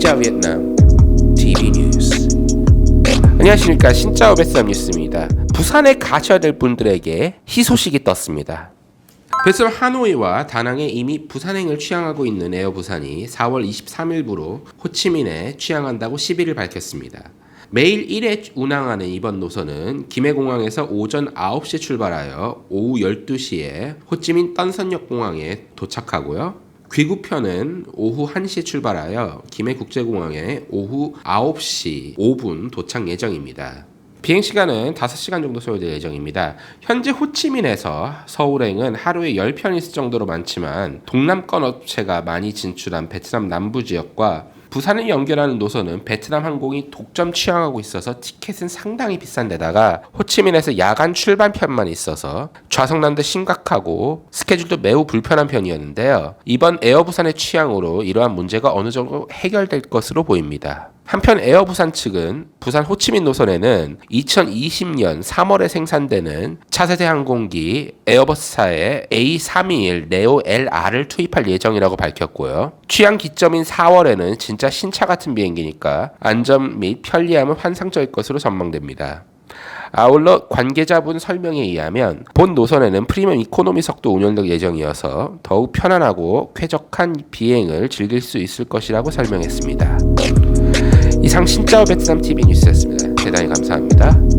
신짜 베트남 TV 뉴스. 안녕하십니까 신짜오 베트남 뉴스입니다. 부산에 가셔야 될 분들에게 희소식이 떴습니다. 베트남 하노이와 다낭에 이미 부산행을 취항하고 있는 에어 부산이 4월 23일부로 호치민에 취항한다고 11일 밝혔습니다. 매일 1회 운항하는 이번 노선은 김해공항에서 오전 9시에 출발하여 오후 12시에 호치민 딴선역 공항에 도착하고요. 귀국편은 오후 1시에 출발하여 김해국제공항에 오후 9시 5분 도착 예정입니다. 비행 시간은 5시간 정도 소요될 예정입니다. 현재 호치민에서 서울행은 하루에 10편 있을 정도로 많지만 동남권 업체가 많이 진출한 베트남 남부 지역과 부산을 연결하는 노선은 베트남 항공이 독점 취항하고 있어서 티켓은 상당히 비싼 데다가 호치민에서 야간 출발편만 있어서 좌석난도 심각하고 스케줄도 매우 불편한 편이었는데요. 이번 에어부산의 취항으로 이러한 문제가 어느 정도 해결될 것으로 보입니다. 한편 에어 부산 측은 부산 호치민 노선에는 2020년 3월에 생산되는 차세대 항공기 에어버스사의 A321 네오 LR을 투입할 예정이라고 밝혔고요. 취향 기점인 4월에는 진짜 신차 같은 비행기니까 안전 및 편리함은 환상적일 것으로 전망됩니다. 아울러 관계자분 설명에 의하면 본 노선에는 프리미엄 이코노미석도 운영될 예정이어서 더욱 편안하고 쾌적한 비행을 즐길 수 있을 것이라고 설명했습니다. 이상 신짜오 베트남 TV 뉴스였습니다. 대단히 감사합니다.